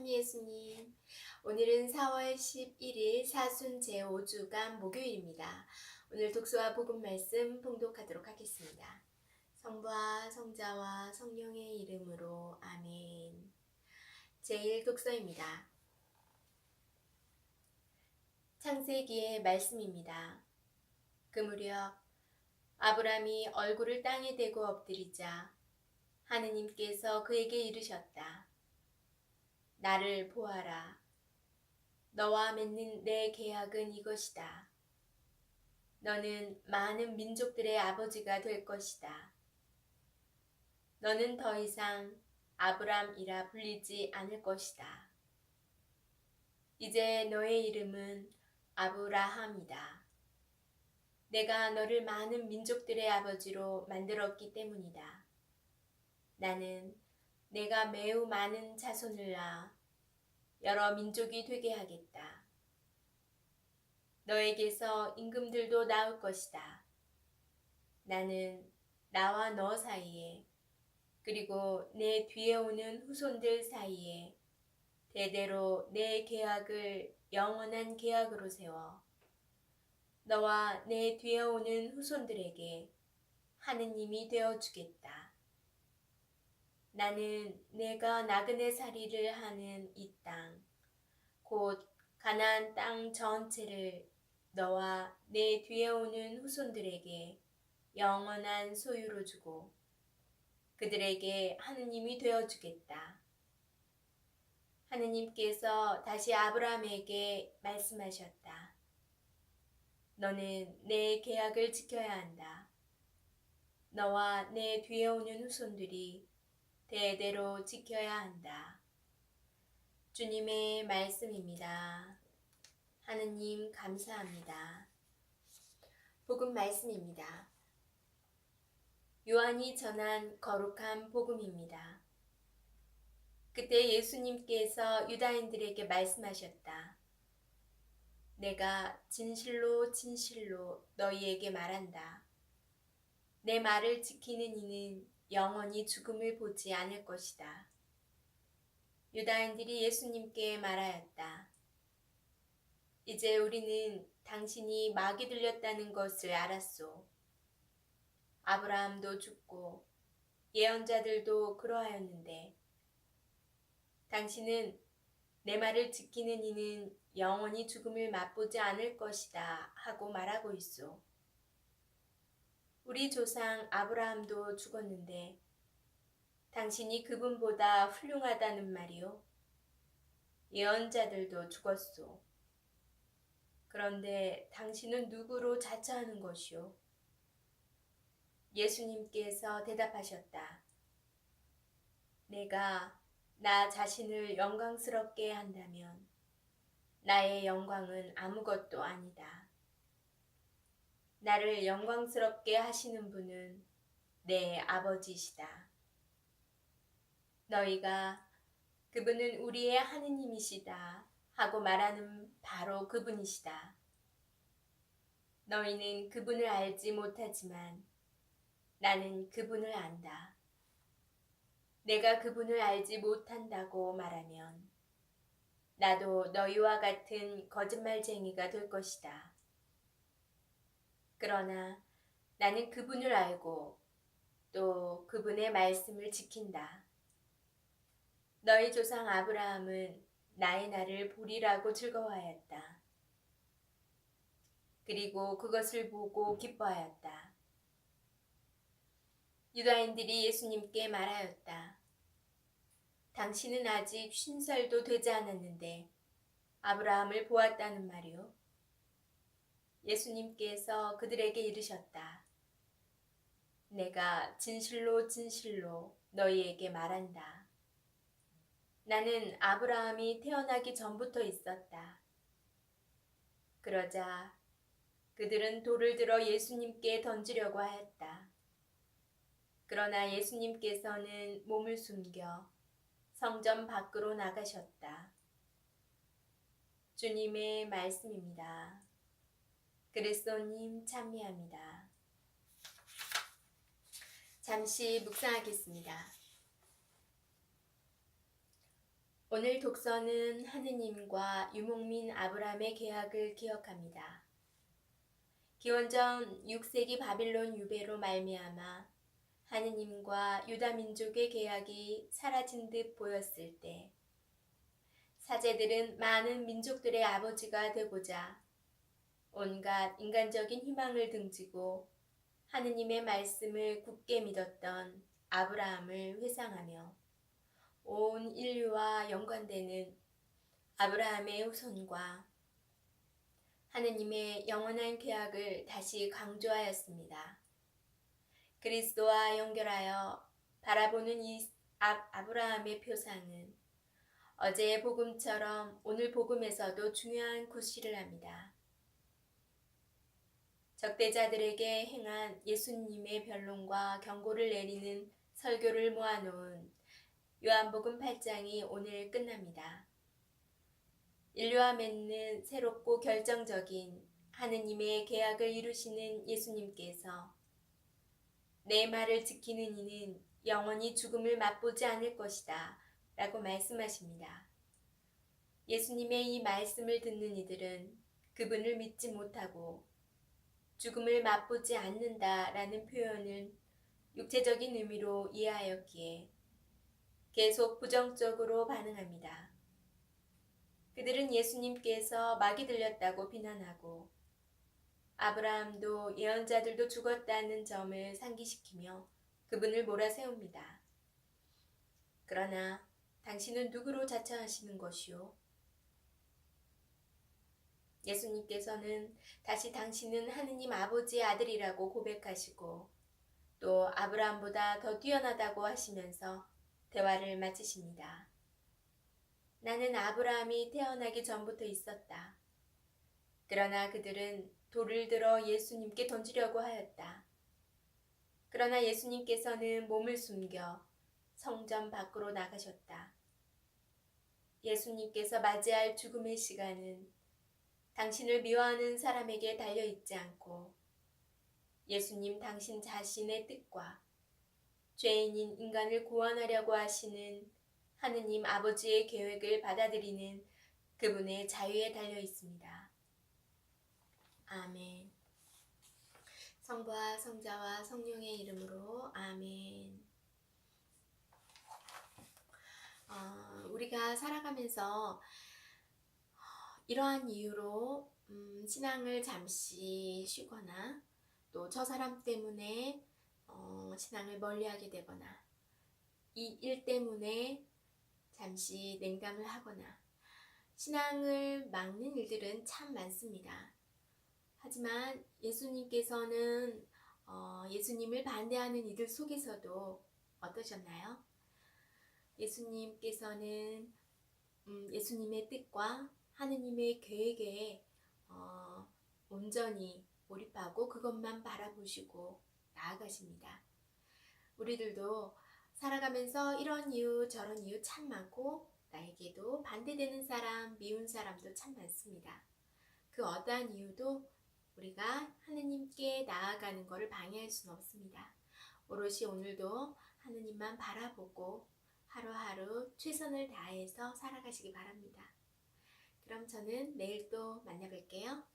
참 예수님. 오늘은 4월 11일 사순 제5주간 목요일입니다. 오늘 독서와 복음 말씀 봉독하도록 하겠습니다. 성부와 성자와 성령의 이름으로 아멘. 제1 독서입니다. 창세기의 말씀입니다. 그 무렵 아브람이 얼굴을 땅에 대고 엎드리자 하느님께서 그에게 이르셨다. 나를 보아라. 너와 맺는 내 계약은 이것이다. 너는 많은 민족들의 아버지가 될 것이다. 너는 더 이상 아브람이라 불리지 않을 것이다. 이제 너의 이름은 아브라함이다. 내가 너를 많은 민족들의 아버지로 만들었기 때문이다. 나는 내가 매우 많은 자손을 낳아 여러 민족이 되게 하겠다. 너에게서 임금들도 나올 것이다. 나는 나와 너 사이에 그리고 내 뒤에 오는 후손들 사이에 대대로 내 계약을 영원한 계약으로 세워 너와 내 뒤에 오는 후손들에게 하느님이 되어 주겠다. 나는 내가 나그네 살이를 하는 이 땅, 곧 가나안 땅 전체를 너와 내 뒤에 오는 후손들에게 영원한 소유로 주고 그들에게 하느님이 되어 주겠다. 하느님께서 다시 아브라함에게 말씀하셨다. 너는 내 계약을 지켜야 한다. 너와 내 뒤에 오는 후손들이 대대로 지켜야 한다. 주님의 말씀입니다. 하느님 감사합니다. 복음 말씀입니다. 요한이 전한 거룩한 복음입니다. 그때 예수님께서 유다인들에게 말씀하셨다. 내가 진실로 진실로 너희에게 말한다. 내 말을 지키는 이는 영원히 죽음을 보지 않을 것이다. 유다인들이 예수님께 말하였다. 이제 우리는 당신이 마귀 들렸다는 것을 알았소. 아브라함도 죽고 예언자들도 그러하였는데 당신은 내 말을 지키는 이는 영원히 죽음을 맛보지 않을 것이다 하고 말하고 있소. 우리 조상 아브라함도 죽었는데 당신이 그분보다 훌륭하다는 말이요. 예언자들도 죽었소. 그런데 당신은 누구로 자처하는 것이요? 예수님께서 대답하셨다. 내가 나 자신을 영광스럽게 한다면 나의 영광은 아무것도 아니다. 나를 영광스럽게 하시는 분은 내 아버지시다. 너희가 그분은 우리의 하느님이시다 하고 말하는 바로 그분이시다. 너희는 그분을 알지 못하지만 나는 그분을 안다. 내가 그분을 알지 못한다고 말하면 나도 너희와 같은 거짓말쟁이가 될 것이다. 그러나 나는 그분을 알고 또 그분의 말씀을 지킨다. 너희 조상 아브라함은 나의 날을 보리라고 즐거워하였다. 그리고 그것을 보고 기뻐하였다. 유다인들이 예수님께 말하였다. 당신은 아직 쉰 살도 되지 않았는데 아브라함을 보았다는 말이오. 예수님께서 그들에게 이르셨다. 내가 진실로 진실로 너희에게 말한다. 나는 아브라함이 태어나기 전부터 있었다. 그러자 그들은 돌을 들어 예수님께 던지려고 하였다. 그러나 예수님께서는 몸을 숨겨 성전 밖으로 나가셨다. 주님의 말씀입니다. 그리스도님 찬미합니다. 잠시 묵상하겠습니다. 오늘 독서는 하느님과 유목민 아브라함의 계약을 기억합니다. 기원전 6세기 바빌론 유배로 말미암아 하느님과 유다 민족의 계약이 사라진 듯 보였을 때 사제들은 많은 민족들의 아버지가 되고자 온갖 인간적인 희망을 등지고 하느님의 말씀을 굳게 믿었던 아브라함을 회상하며 온 인류와 연관되는 아브라함의 후손과 하느님의 영원한 계약을 다시 강조하였습니다. 그리스도와 연결하여 바라보는 이 아- 아브라함의 표상은 어제의 복음처럼 오늘 복음에서도 중요한 구실을 합니다. 적대자들에게 행한 예수님의 변론과 경고를 내리는 설교를 모아놓은 요한복음 8장이 오늘 끝납니다. 인류와 맺는 새롭고 결정적인 하느님의 계약을 이루시는 예수님께서 내 말을 지키는 이는 영원히 죽음을 맛보지 않을 것이다. 라고 말씀하십니다. 예수님의 이 말씀을 듣는 이들은 그분을 믿지 못하고 죽음을 맛보지 않는다라는 표현을 육체적인 의미로 이해하였기에 계속 부정적으로 반응합니다. 그들은 예수님께서 막이 들렸다고 비난하고 아브라함도 예언자들도 죽었다는 점을 상기시키며 그분을 몰아세웁니다. 그러나 당신은 누구로 자처하시는 것이요? 예수님께서는 다시 당신은 하느님 아버지의 아들이라고 고백하시고 또 아브라함보다 더 뛰어나다고 하시면서 대화를 마치십니다. 나는 아브라함이 태어나기 전부터 있었다. 그러나 그들은 돌을 들어 예수님께 던지려고 하였다. 그러나 예수님께서는 몸을 숨겨 성전 밖으로 나가셨다. 예수님께서 맞이할 죽음의 시간은 당신을 미워하는 사람에게 달려 있지 않고 예수님 당신 자신의 뜻과 죄인인 인간을 구원하려고 하시는 하느님 아버지의 계획을 받아들이는 그분의 자유에 달려 있습니다. 아멘. 성부와 성자와 성령의 이름으로 아멘. 어, 우리가 살아가면서 이러한 이유로 음, 신앙을 잠시 쉬거나 또 저 사람 때문에 어, 신앙을 멀리하게 되거나 이 일 때문에 잠시 냉담을 하거나 신앙을 막는 일들은 참 많습니다. 하지만 예수님께서는 어, 예수님을 반대하는 이들 속에서도 어떠셨나요? 예수님께서는 음, 예수님의 뜻과 하느님의 계획에 어, 온전히 몰입하고 그것만 바라보시고 나아가십니다. 우리들도 살아가면서 이런 이유 저런 이유 참 많고 나에게도 반대되는 사람, 미운 사람도 참 많습니다. 그 어떠한 이유도 우리가 하느님께 나아가는 것을 방해할 수는 없습니다. 오롯이 오늘도 하느님만 바라보고 하루하루 최선을 다해서 살아가시기 바랍니다. 그럼 저는 내일 또 만나뵐게요.